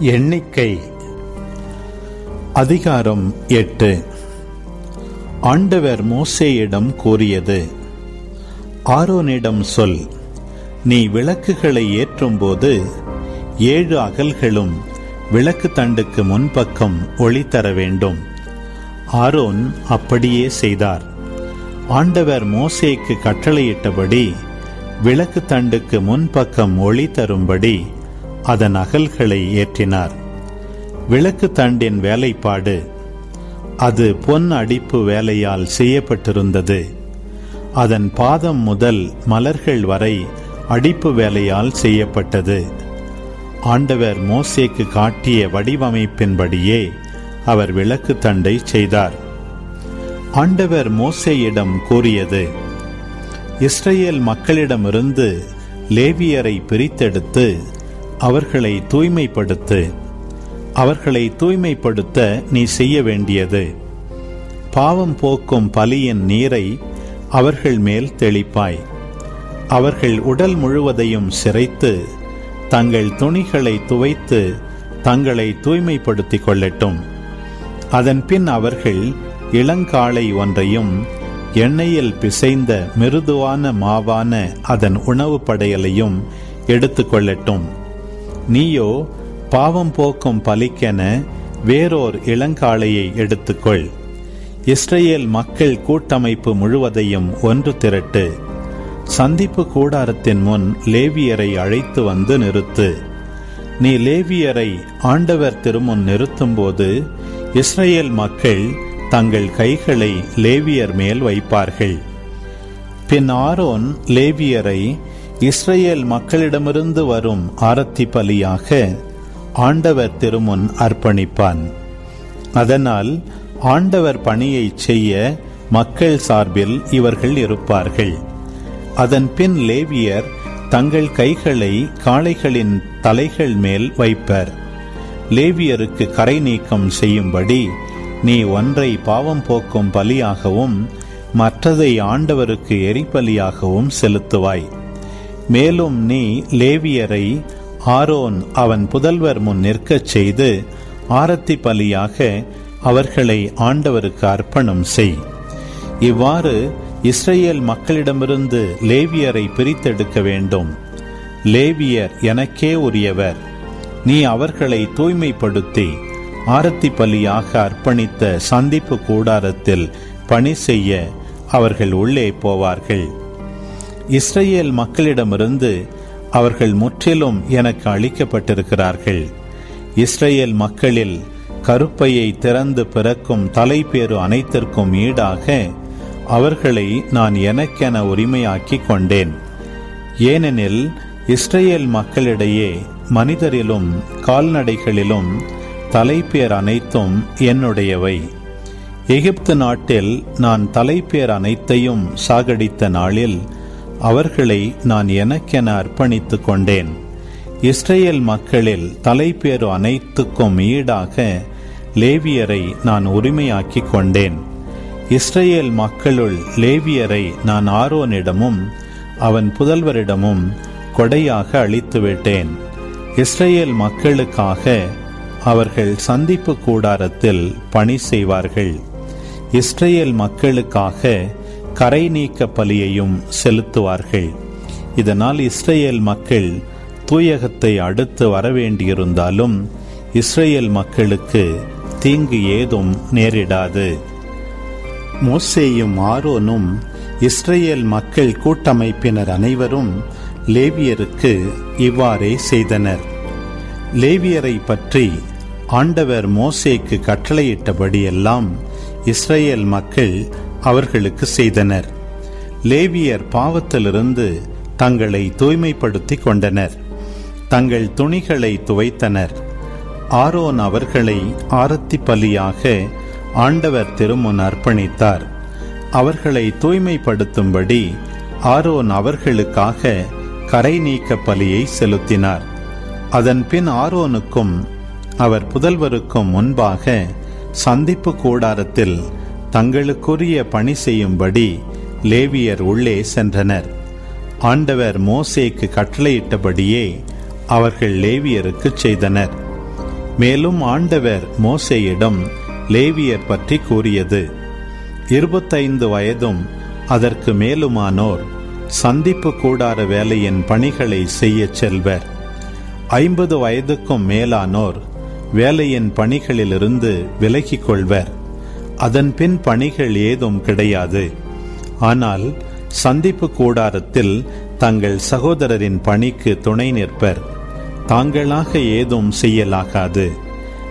எண்ணிக்கை. அதிகாரம் எட்டு. ஆண்டவர் மோசேயிடம் கூறியது ஆரோனிடம் சொல் நீ விளக்குகளை ஏற்றும்போது ஏழு அகல்களும் விளக்கு தண்டுக்கு முன்பக்கம் ஒளி தர வேண்டும். ஆரோன் அப்படியே செய்தார். ஆண்டவர் மோசேக்கு கட்டளையிட்டபடி விளக்கு தண்டுக்கு முன்பக்கம் ஒளி தரும்படி அதன் அகல்களை ஏற்றினார். விளக்கு தண்டின் வேலைப்பாடு அது பொன் அடிப்பு வேலையால் செய்யப்பட்டிருந்தது. அதன் பாதம் முதல் மலர்கள் வரை அடிப்பு வேலையால் செய்யப்பட்டது. ஆண்டவர் மோசேக்கு காட்டிய வடிவமைப்பின்படியே அவர் விளக்கு தண்டை செய்தார். ஆண்டவர் மோசேயிடம் கூறியது இஸ்ரேல் மக்களிடமிருந்து லேவியரை பிரித்தெடுத்து அவர்களை தூய்மைப்படுத்து. அவர்களை தூய்மைப்படுத்த நீ செய்ய வேண்டியது. பாவம் போக்கும் பலியின் நீரை அவர்கள் மேல் தெளிப்பாய். அவர்கள் உடல் முழுவதையும் சிரைத்து தங்கள் துணிகளை துவைத்து தங்களை தூய்மைப்படுத்திக் கொள்ளட்டும். அதன் பின் அவர்கள் இளங்காளை ஒன்றையும் எண்ணெயில் பிசைந்த மிருதுவான மாவான அதன் உணவு படையலையும் எடுத்துக்கொள்ளட்டும் நீயோ பாவம் போக்கும் பலிக்கென வேறோர் இளங்காளையை எடுத்துக்கொள். இஸ்ரேல் மக்கள் கூட்டமைப்பு முழுவதையும் ஒன்று திரட்டு. சந்திப்பு கூடாரத்தின் முன் லேவியரை அழைத்து வந்து நிறுத்து. நீ லேவியரை ஆண்டவர் திருமுன் நிறுத்தும்போது இஸ்ரேல் மக்கள் தங்கள் கைகளை லேவியர் மேல் வைப்பார்கள். பின் ஆரோன் லேவியரை இஸ்ரேல் மக்களிடமிருந்து வரும் ஆரத்தி பலியாக ஆண்டவர் திருமுன் அர்ப்பணிப்பான். அதனால் ஆண்டவர் பணியை செய்ய மக்கள் சார்பில் இவர்கள் இருப்பார்கள். அதன் பின் லேவியர் தங்கள் கைகளை காளைகளின் தலைகள் மேல் வைப்பர். லேவியருக்கு கரை நீக்கம் செய்யும்படி நீ ஒன்றை பாவம் போக்கும் பலியாகவும் மற்றதை ஆண்டவருக்கு எரிபலியாகவும் செலுத்துவாய். மேலும் நீ லேவியரை ஆரோன் அவன் புதல்வர் முன் நிற்கச் செய்து ஆரத்தி பலியாக அவர்களை ஆண்டவருக்கு அர்ப்பணம் செய். இவ்வாறு இஸ்ரேல் மக்களிடமிருந்து லேவியரை பிரித்தெடுக்க வேண்டும். லேவியர் எனக்கே உரியவர். நீ அவர்களை தூய்மைப்படுத்தி ஆரத்தி பலியாக அர்ப்பணித்த சந்திப்பு கூடாரத்தில் பணி செய்ய அவர்கள் உள்ளே போவார்கள். இஸ்ரேல் மக்களிடமிருந்து அவர்கள் முற்றிலும் எனக்கு அளிக்கப்பட்டிருக்கிறார்கள். இஸ்ரேல் மக்களில் கருப்பையை திறந்து பிறக்கும் தலைப்பேறு அனைத்திற்கும் ஈடாக அவர்களை நான் எனக்கென உரிமையாக்கிக் கொண்டேன். ஏனெனில் இஸ்ரேல் மக்களிடையே மனிதரிலும் கால்நடைகளிலும் தலைப்பேர் அனைத்தும் என்னுடையவை. எகிப்து நாட்டில் நான் தலைப்பேர் அனைத்தையும் சாகடித்த நாளில் அவர்களை நான் எனக்கென அர்ப்பணித்துக் கொண்டேன் இஸ்ரேல் மக்களில் தலைப்பேறு அனைத்துக்கும் ஈடாக லேவியரை நான் உரிமையாக்கிக் கொண்டேன் இஸ்ரேல் மக்களுள் லேவியரை நான் ஆரோனிடமும் அவன் புதல்வரிடமும் கொடையாக அளித்துவிட்டேன் இஸ்ரேல் மக்களுக்காக அவர்கள் சந்திப்பு கூடாரத்தில் பணி செய்வார்கள். இஸ்ரேல் மக்களுக்காக கரை நீக்க பலியையும் செலுத்துவார்கள். இதனால் இஸ்ரேல் மக்கள் தூயகத்தை அடுத்து வரவேண்டியிருந்தாலும் இஸ்ரேல் மக்களுக்கு தீங்கு ஏதும் நேரிடாது. மோசேயும் ஆரோனும் இஸ்ரேல் மக்கள் கூட்டமைப்பினர் அனைவரும் லேவியருக்கு இவ்வாறே செய்தனர். லேவியரை பற்றி ஆண்டவர் மோசேக்கு கட்டளையிட்டபடியெல்லாம் இஸ்ரேல் மக்கள் அவர்களுக்கு செய்தனர். லேவியர் பாவத்திலிருந்து தங்களை தூய்மைப்படுத்திக் கொண்டனர். தங்கள் துணிகளை துவைத்தனர். ஆரோன் அவர்களை ஆரத்தி பலியாக ஆண்டவர் திருமுன் அர்ப்பணித்தார். அவர்களை தூய்மைப்படுத்தும்படி ஆரோன் அவர்களுக்காக கரை நீக்க பலியை செலுத்தினார். அதன் பின் ஆரோனுக்கும் அவர் புதல்வருக்கும் முன்பாக சந்திப்பு கூடாரத்தில் தங்களுக்குரிய பணி செய்யும்படி லேவியர் உள்ளே சென்றனர். ஆண்டவர் மோசேக்கு கட்டளையிட்டபடியே அவர்கள் லேவியருக்கு செய்தனர். மேலும் ஆண்டவர் மோசேயிடம் லேவியர் பற்றி கூறியது இருபத்தைந்து வயதும் அதற்கு மேலுமானோர் சந்திப்பு கூடார வேலையின் பணிகளை செய்யச் செல்வர். ஐம்பது வயதுக்கும் மேலானோர் வேலையின் பணிகளிலிருந்து விலகிக் கொள்வர். அதன் பின் பணிகள் ஏதும் கிடையாது. ஆனால் சந்திப்பு கூடாரத்தில் தங்கள் சகோதரரின் பணிக்கு துணை நிற்பர். தாங்களாக ஏதும் செய்யலாகாது.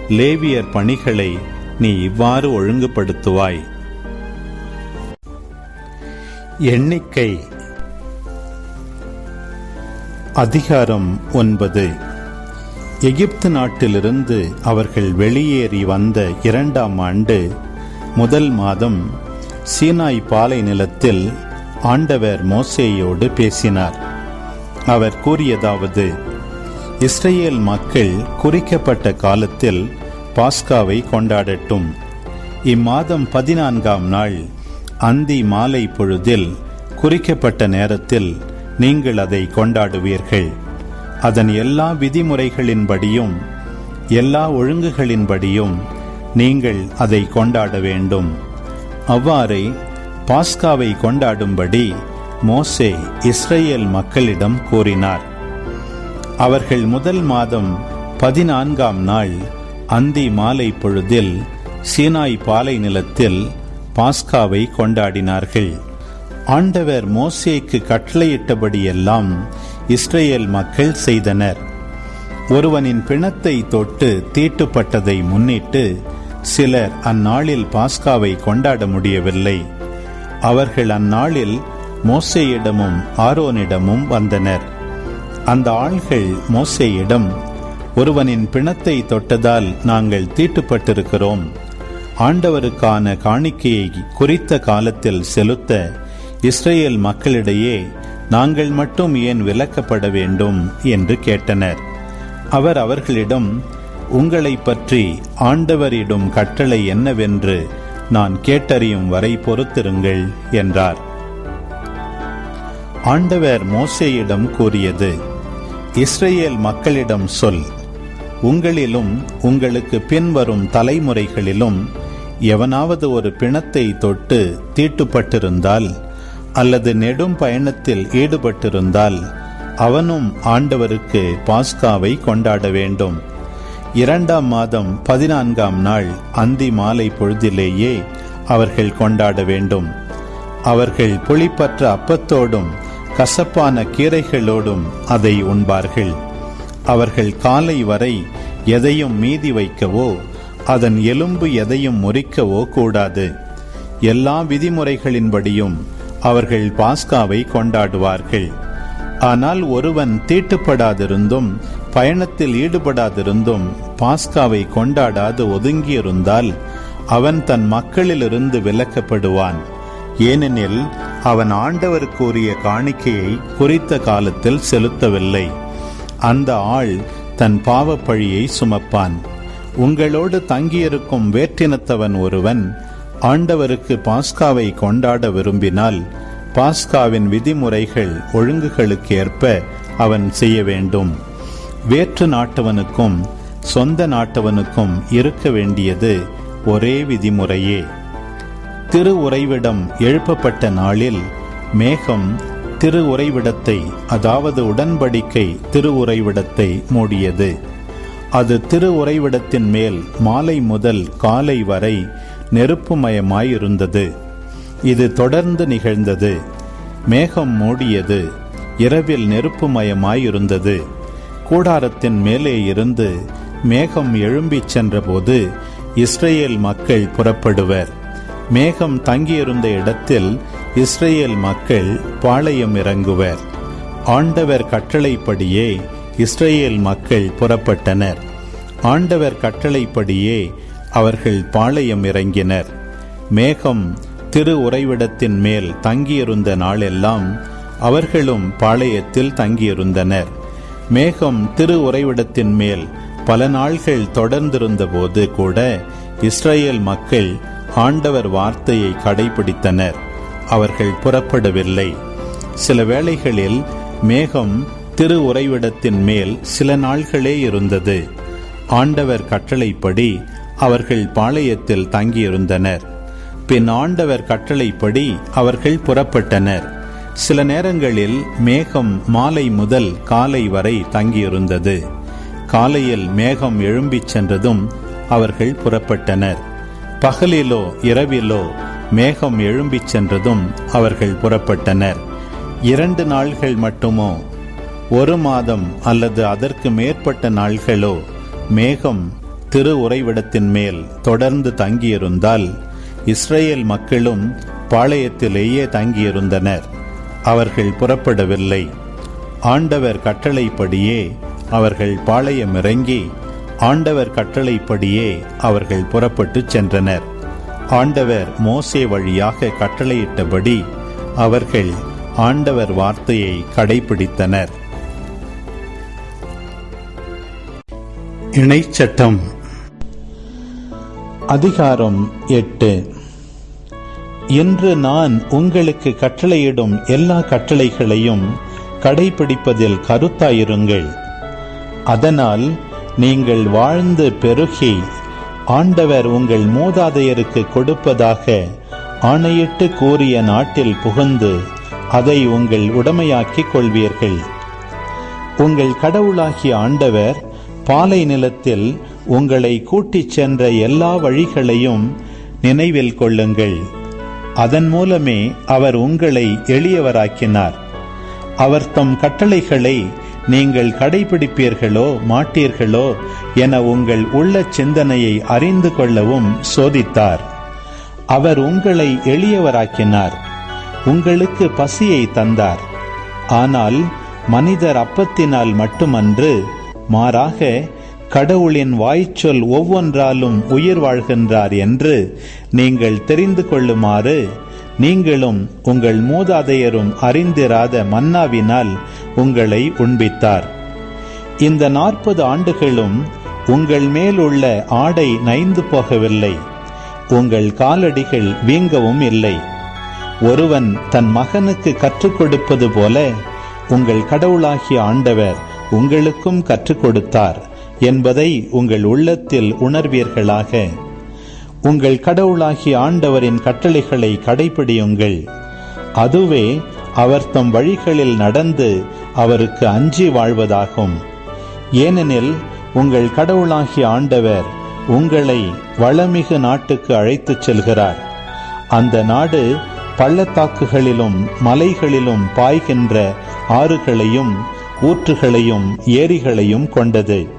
லேவியர் பணிகளை நீ இவ்வாறு ஒழுங்குபடுத்துவாய். எண்ணிக்கை அதிகாரம் ஒன்பது. எகிப்து நாட்டிலிருந்து அவர்கள் வெளியேறி வந்த இரண்டாம் ஆண்டு முதல் மாதம் சீனாய் பாலை நிலத்தில் ஆண்டவர் மோசேயோடு பேசினார். அவர் கூறியதாவது இஸ்ரேல் மக்கள் குறிக்கப்பட்ட காலத்தில் பாஸ்காவை கொண்டாடட்டும். இம்மாதம் பதினான்காம் நாள் அந்தி மாலை பொழுதில் குறிக்கப்பட்ட நேரத்தில் நீங்கள் அதை கொண்டாடுவீர்கள். அதன் எல்லா விதிமுறைகளின்படியும் எல்லா ஒழுங்குகளின்படியும் நீங்கள் அதை கொண்டாட வேண்டும். அவ்வாறே பாஸ்காவை கொண்டாடும்படி மோசே இஸ்ரேல் மக்களிடம் கூறினார். அவர்கள் முதல் மாதம் பதினான்காம் நாள் அந்தி மாலை பொழுதில் சீனாய் பாலை நிலத்தில் பாஸ்காவை கொண்டாடினார்கள். ஆண்டவர் மோசேக்கு கட்டளையிட்டபடியெல்லாம் இஸ்ரேல் மக்கள் செய்தனர். ஒருவனின் பிணத்தை தொட்டு தீட்டுப்பட்டதை முன்னிட்டு சிலர் அந்நாளில் பாஸ்காவை கொண்டாட முடியவில்லை. அவர்கள் அந்நாளில் மோசையிடமும் ஆரோனிடமும் வந்தனர். அந்த ஆள்கள் மோசையிடம் ஒருவனின் பிணத்தை தொட்டதால் நாங்கள் தீட்டுப்பட்டிருக்கிறோம். ஆண்டவருக்கான காணிக்கையை குறித்த காலத்தில் செலுத்த இஸ்ரேல் மக்களிடையே நாங்கள் மட்டும் ஏன் விலக்கப்பட வேண்டும்? என்று கேட்டனர். அவர் அவர்களிடம் உங்களை பற்றி ஆண்டவரிடும் கட்டளை என்னவென்று நான் கேட்டறியும் வரை பொறுத்திருங்கள் என்றார். ஆண்டவர் மோசேயிடம் கூறியது இஸ்ரேல் மக்களிடம் சொல் உங்களிலும் உங்களுக்கு பின்வரும் தலைமுறைகளிலும் எவனாவது ஒரு பிணத்தை தொட்டு தீட்டுப்பட்டிருந்தால் அல்லது நெடும் பயணத்தில் ஈடுபட்டிருந்தால் அவனும் ஆண்டவருக்கு பாஸ்காவை கொண்டாட வேண்டும். இரண்டாம் மாதம் பதினான்காம் நாள் அந்தி மாலை பொழுதிலேயே அவர்கள் கொண்டாட வேண்டும். அவர்கள் புளிப்பற்ற அப்பத்தோடும் கசப்பான கீரைகளோடும் அதை உண்பார்கள். அவர்கள் காலை வரை எதையும் மீதி வைக்கவோ அதன் எலும்பு எதையும் முறிக்கவோ கூடாது. எல்லா விதிமுறைகளின்படியும் அவர்கள் பாஸ்காவை கொண்டாடுவார்கள். ஆனால் ஒருவன் தீட்டுப்படாதிருந்தும் பயணத்தில் ஈடுபடாதிருந்தும் பாஸ்காவை கொண்டாடாது ஒதுங்கியிருந்தால் அவன் தன் மக்களிலிருந்து விலக்கப்படுவான். ஏனெனில் அவன் ஆண்டவருக்குரிய காணிக்கையை குறித்த காலத்தில் செலுத்தவில்லை. அந்த ஆள் தன் பாவப்பழியை சுமப்பான். உங்களோடு தங்கியிருக்கும் வேற்றினத்தவன் ஒருவன் ஆண்டவருக்கு பாஸ்காவை கொண்டாட விரும்பினால் பாஸ்காவின் விதிமுறைகள் ஒழுங்குகளுக்கு ஏற்ப அவன் செய்ய வேண்டும். வேற்று நாட்டவனுக்கும் சொந்த நாட்டவனுக்கும் இருக்க வேண்டியது ஒரே விதிமுறையே. திரு உறைவிடம் எழுப்பப்பட்ட நாளில் மேகம் திரு உறைவிடத்தை அதாவது உடன்படிக்கை திரு உறைவிடத்தை மூடியது. அது திரு உறைவிடத்தின் மேல் மாலை முதல் காலை வரை நெருப்புமயமாயிருந்தது. இது தொடர்ந்து நிகழ்ந்தது. மேகம் மூடியது. இரவில் நெருப்புமயமாயிருந்தது. கூடாரத்தின் மேலே இருந்து மேகம் எழும்பிச் சென்றபோது இஸ்ரேல் மக்கள் புறப்படுவர். மேகம் தங்கியிருந்த இடத்தில் இஸ்ரேல் மக்கள் பாளையம் இறங்குவர். ஆண்டவர் கட்டளைப்படியே இஸ்ரேல் மக்கள் புறப்பட்டனர். ஆண்டவர் கட்டளைப்படியே அவர்கள் பாளையம் இறங்கினர். மேகம் திரு உறைவிடத்தின் மேல் தங்கியிருந்த நாளெல்லாம் அவர்களும் பாளையத்தில் தங்கியிருந்தனர். மேகம் திரு உறைவிடத்தின் மேல் பல நாள்கள் தொடர்ந்திருந்த போது கூட இஸ்ரேல் மக்கள் ஆண்டவர் வார்த்தையை கடைபிடித்தனர். அவர்கள் புறப்படவில்லை. சில வேளைகளில் மேகம் திரு உறைவிடத்தின் மேல் சில நாள்களே இருந்தது. ஆண்டவர் கட்டளைப்படி அவர்கள் பாளையத்தில் தங்கியிருந்தனர். பின் ஆண்டவர் கட்டளைப்படி அவர்கள் புறப்பட்டனர். சில நேரங்களில் மேகம் மாலை முதல் காலை வரை தங்கியிருந்தது. காலையில் மேகம் எழும்பிச் சென்றதும் அவர்கள் புறப்பட்டனர். பகலிலோ இரவிலோ மேகம் எழும்பிச் சென்றதும் அவர்கள் புறப்பட்டனர். இரண்டு நாள்கள் மட்டுமோ? ஒரு மாதம் அல்லது அதற்கு மேற்பட்ட நாள்களோ? மேகம் திரு உறைவிடத்தின் மேல் தொடர்ந்து தங்கியிருந்தால் இஸ்ரேல் மக்களும் பாளையத்திலேயே தங்கியிருந்தனர். அவர்கள் புறப்படவில்லை. ஆண்டவர் கட்டளைப்படியே அவர்கள் பாளையம் இறங்கி ஆண்டவர் கட்டளைப்படியே அவர்கள் புறப்பட்டு சென்றனர். ஆண்டவர் மோசே வழியாக கட்டளையிட்டபடி அவர்கள் ஆண்டவர் வார்த்தையை கடைபிடித்தனர். இணைச்சட்டம். அதிகாரம் எட்டு. இன்று நான் உங்களுக்கு கட்டளையிடும் எல்லா கட்டளைகளையும் கடைபிடிப்பதில் கருத்தாயிருங்கள். அதனால் நீங்கள் வாழ்ந்து பெருகி ஆண்டவர் உங்கள் மூதாதையருக்கு கொடுப்பதாக ஆணையிட்டு கூறிய நாட்டில் புகுந்து அதை உங்கள் உடமையாக்கிக் கொள்வீர்கள். உங்கள் கடவுளாகிய ஆண்டவர் பாலை நிலத்தில் உங்களை கூட்டிச் சென்ற எல்லா வழிகளையும் நினைவில் கொள்ளுங்கள். அதன் மூலமே அவர் உங்களை எளியவராக்கினார். அவர் தம் கட்டளைகளை நீங்கள் கடைபிடிப்பீர்களோ மாட்டீர்களோ என உங்கள் உள்ள சிந்தனையை அறிந்து கொள்ளவும் சோதித்தார். அவர் உங்களை எளியவராக்கினார். உங்களுக்கு பசியை தந்தார். ஆனால் மனிதர் அப்பத்தினால் மட்டுமன்று மாறாக கடவுளின் வாய்ச்சொல் ஒவ்வொன்றாலும் உயிர் வாழ்கின்றார் என்று நீங்கள் தெரிந்து கொள்ளுமாறு நீங்களும் உங்கள் மூதாதையரும் அறிந்திராத மன்னாவினால் உங்களை உண்பித்தார். இந்த நாற்பது ஆண்டுகளும் உங்கள் மேல் உள்ள ஆடை நைந்து போகவில்லை. உங்கள் காலடிகள் வீங்கவும் இல்லை. ஒருவன் தன் மகனுக்கு கற்றுக் கொடுப்பது போல உங்கள் கடவுளாகிய ஆண்டவர் உங்களுக்கும் கற்றுக் கொடுத்தார். என்பதை உங்கள் உள்ளத்தில் உணர்வீர்களாக. உங்கள் கடவுளாகிய ஆண்டவரின் கட்டளைகளை கடைபிடியுங்கள். அதுவே அவர் தம் வழிகளில் நடந்து அவருக்கு அஞ்சி வாழ்வதாகும். ஏனெனில் உங்கள் கடவுளாகிய ஆண்டவர் உங்களை வளமிகு நாட்டுக்கு அழைத்துச் செல்கிறார். அந்த நாடு பள்ளத்தாக்குகளிலும் மலைகளிலும் பாய்கின்ற ஆறுகளையும் ஊற்றுகளையும் ஏரிகளையும் கொண்டது.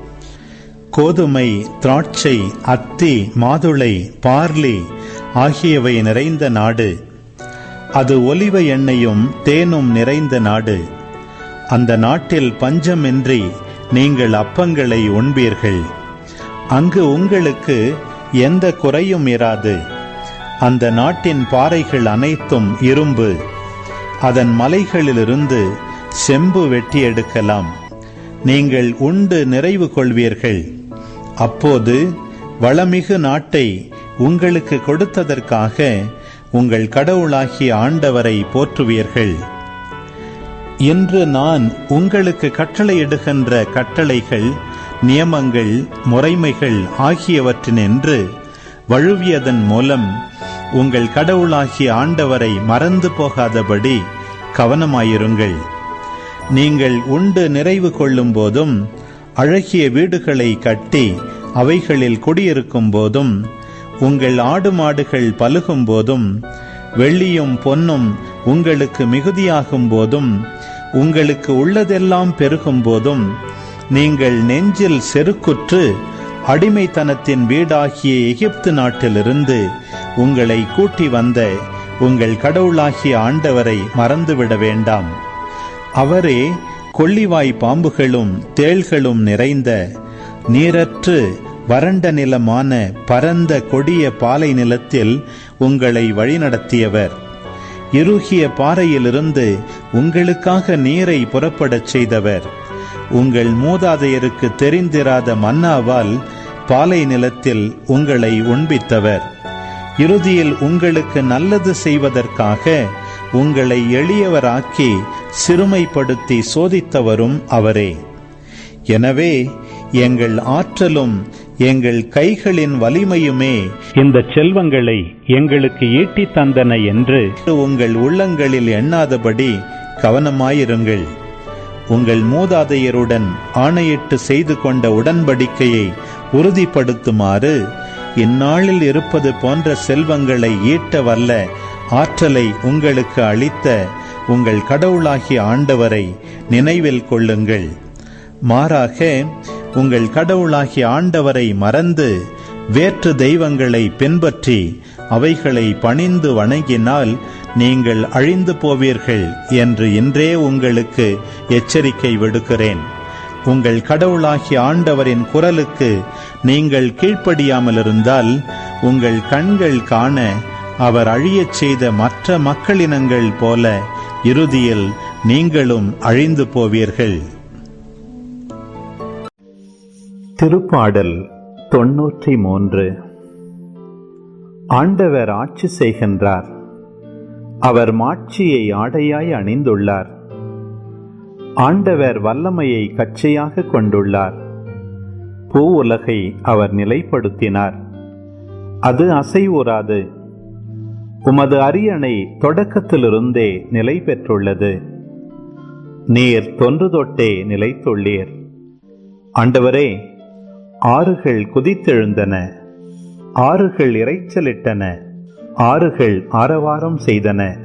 கோதுமை திராட்சை அத்தி மாதுளை பார்லி ஆகியவை நிறைந்த நாடு. அது ஒலிவ எண்ணெயும் தேனும் நிறைந்த நாடு. அந்த நாட்டில் பஞ்சமின்றி நீங்கள் அப்பங்களை உண்பீர்கள். அங்கு உங்களுக்கு எந்த குறையும் இராது. அந்த நாட்டின் பாறைகள் அனைத்தும் இரும்பு. அதன் மலைகளிலிருந்து செம்பு வெட்டி எடுக்கலாம் நீங்கள் உண்டு நிறைவு கொள்வீர்கள். அப்போது வளமிகு நாட்டை உங்களுக்கு கொடுத்ததற்காக உங்கள் கடவுளாகிய ஆண்டவரை போற்றுவீர்கள். இன்று நான் உங்களுக்கு கட்டளையிடுகின்ற கட்டளைகள் நியமங்கள் முறைமைகள் ஆகியவற்றினின்று வழுவியதன் மூலம் உங்கள் கடவுளாகிய ஆண்டவரை மறந்து போகாதபடி கவனமாயிருங்கள். நீங்கள் உண்டு நிறைவு கொள்ளும் போதும் அழகிய வீடுகளை கட்டி அவைகளில் குடியிருக்கும் போதும் உங்கள் ஆடு மாடுகள் பலுகும் போதும் வெள்ளியும் பொன்னும் உங்களுக்கு மிகுதியாகும் போதும் உங்களுக்கு உள்ளதெல்லாம் பெருகும் போதும் நீங்கள் நெஞ்சில் செருக்குற்று அடிமைத்தனத்தின் வீடாகிய எகிப்து நாட்டிலிருந்து உங்களை கூட்டி வந்த உங்கள் கடவுளாகிய ஆண்டவரை மறந்துவிட வேண்டாம். அவரே கொள்ளிவாய் பாம்புகளும் தேள்களும் நிறைந்த நீரற்று வறண்ட நிலமான பரந்த கொடிய பாலை நிலத்தில் உங்களை வழிநடத்தியவர். இறுகிய பாறையிலிருந்து உங்களுக்காக நீரை புறப்படச் செய்தவர். உங்கள் மூதாதையருக்கு தெரிந்திராத மன்னாவால் பாலை நிலத்தில் உங்களை உண்பித்தவர். இறுதியில் உங்களுக்கு நல்லது செய்வதற்காக உங்களை எளியவராக்கி சிறுமைப்படுத்தி சோதித்தவரும் அவரே. எனவே எங்கள் ஆற்றலும் எங்கள் கைகளின் வலிமையுமே இந்த செல்வங்களை எங்களுக்கு ஈட்டி தந்தன என்று உங்கள் உள்ளங்களில் எண்ணாதபடி கவனமாயிருங்கள். உங்கள் மூதாதையருடன் ஆணையிட்டு செய்து கொண்ட உடன்படிக்கையை உறுதிப்படுத்துமாறு இந்நாளில் இருப்பது போன்ற செல்வங்களை ஈட்ட வல்ல ஆற்றலை உங்களுக்கு அளித்த உங்கள் கடவுளாகிய ஆண்டவரை நினைவில் கொள்ளுங்கள். மாறாக உங்கள் கடவுளாகிய ஆண்டவரை மறந்து வேற்று தெய்வங்களை பின்பற்றி அவைகளை பணிந்து வணங்கினால் நீங்கள் அழிந்து போவீர்கள் என்று இன்றே உங்களுக்கு எச்சரிக்கை விடுக்கிறேன். உங்கள் கடவுளாகிய ஆண்டவரின் குரலுக்கு நீங்கள் கீழ்ப்படியாமல் இருந்தால் உங்கள் கண்கள் காண அவர் அழியச் செய்த மற்ற மக்களினங்கள் போல இறுதியில் நீங்களும் அழிந்து போவீர்கள். திருப்பாடல் தொன்னூற்றி மூன்று. ஆண்டவர் ஆட்சி செய்கின்றார். அவர் மாட்சியை ஆடையாய் அணிந்துள்ளார். ஆண்டவர் வல்லமையை கச்சையாக கொண்டுள்ளார். பூ உலகை அவர் நிலைப்படுத்தினார். அது அசைவுறாது. உமது அரியணை தொடக்கத்திலிருந்தே நிலை பெற்றுள்ளது. நீர் தொன்று தொட்டே நிலைத்துள்ளீர். ஆண்டவரே ஆறுகள் குதித்தெழுந்தன ஆறுகள் இறைச்சலிட்டன ஆறுகள் ஆரவாரம் செய்தன.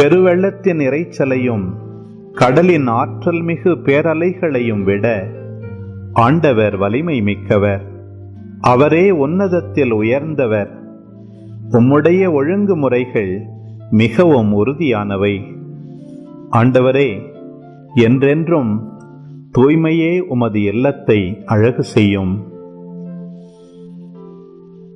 பெருவெள்ளத்தின் இறைச்சலையும் கடலின் ஆற்றல் மிகு பேரலைகளையும் விட ஆண்டவர் வலிமை மிக்கவர். அவரே உன்னதத்தில் உயர்ந்தவர். உம்முடைய ஒழுங்குமுறைகள் மிகவும் உறுதியானவை. ஆண்டவரே என்றென்றும் தூய்மையே உமது இல்லத்தை அழகு செய்யும்.